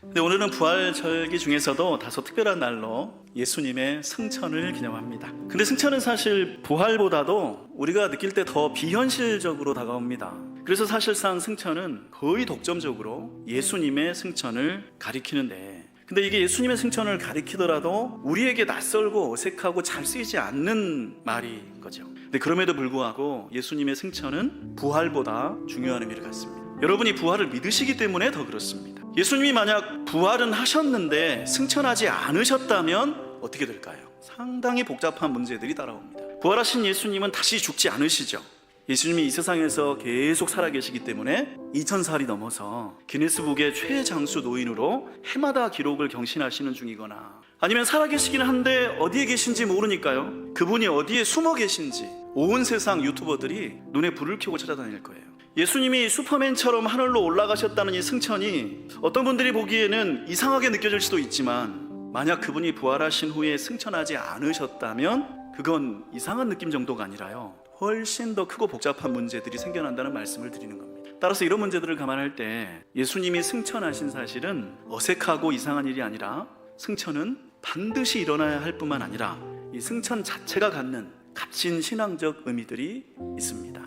근데 오늘은 부활절기 중에서도 다소 특별한 날로 예수님의 승천을 기념합니다. 근데 승천은 사실 부활보다도 우리가 느낄 때 더 비현실적으로 다가옵니다. 그래서 사실상 승천은 거의 독점적으로 예수님의 승천을 가리키는데 근데 이게 예수님의 승천을 가리키더라도 우리에게 낯설고 어색하고 잘 쓰이지 않는 말인 거죠. 근데 그럼에도 불구하고 예수님의 승천은 부활보다 중요한 의미를 갖습니다. 여러분이 부활을 믿으시기 때문에 더 그렇습니다. 예수님이 만약 부활은 하셨는데 승천하지 않으셨다면 어떻게 될까요? 상당히 복잡한 문제들이 따라옵니다. 부활하신 예수님은 다시 죽지 않으시죠. 예수님이 이 세상에서 계속 살아계시기 때문에 2000살이 넘어서 기네스북의 최장수 노인으로 해마다 기록을 경신하시는 중이거나 아니면 살아계시기는 한데 어디에 계신지 모르니까요. 그분이 어디에 숨어 계신지 온 세상 유튜버들이 눈에 불을 켜고 찾아다닐 거예요. 예수님이 슈퍼맨처럼 하늘로 올라가셨다는 이 승천이 어떤 분들이 보기에는 이상하게 느껴질 수도 있지만 만약 그분이 부활하신 후에 승천하지 않으셨다면 그건 이상한 느낌 정도가 아니라요. 훨씬 더 크고 복잡한 문제들이 생겨난다는 말씀을 드리는 겁니다. 따라서 이런 문제들을 감안할 때 예수님이 승천하신 사실은 어색하고 이상한 일이 아니라 승천은 반드시 일어나야 할 뿐만 아니라 이 승천 자체가 갖는 값진 신앙적 의미들이 있습니다.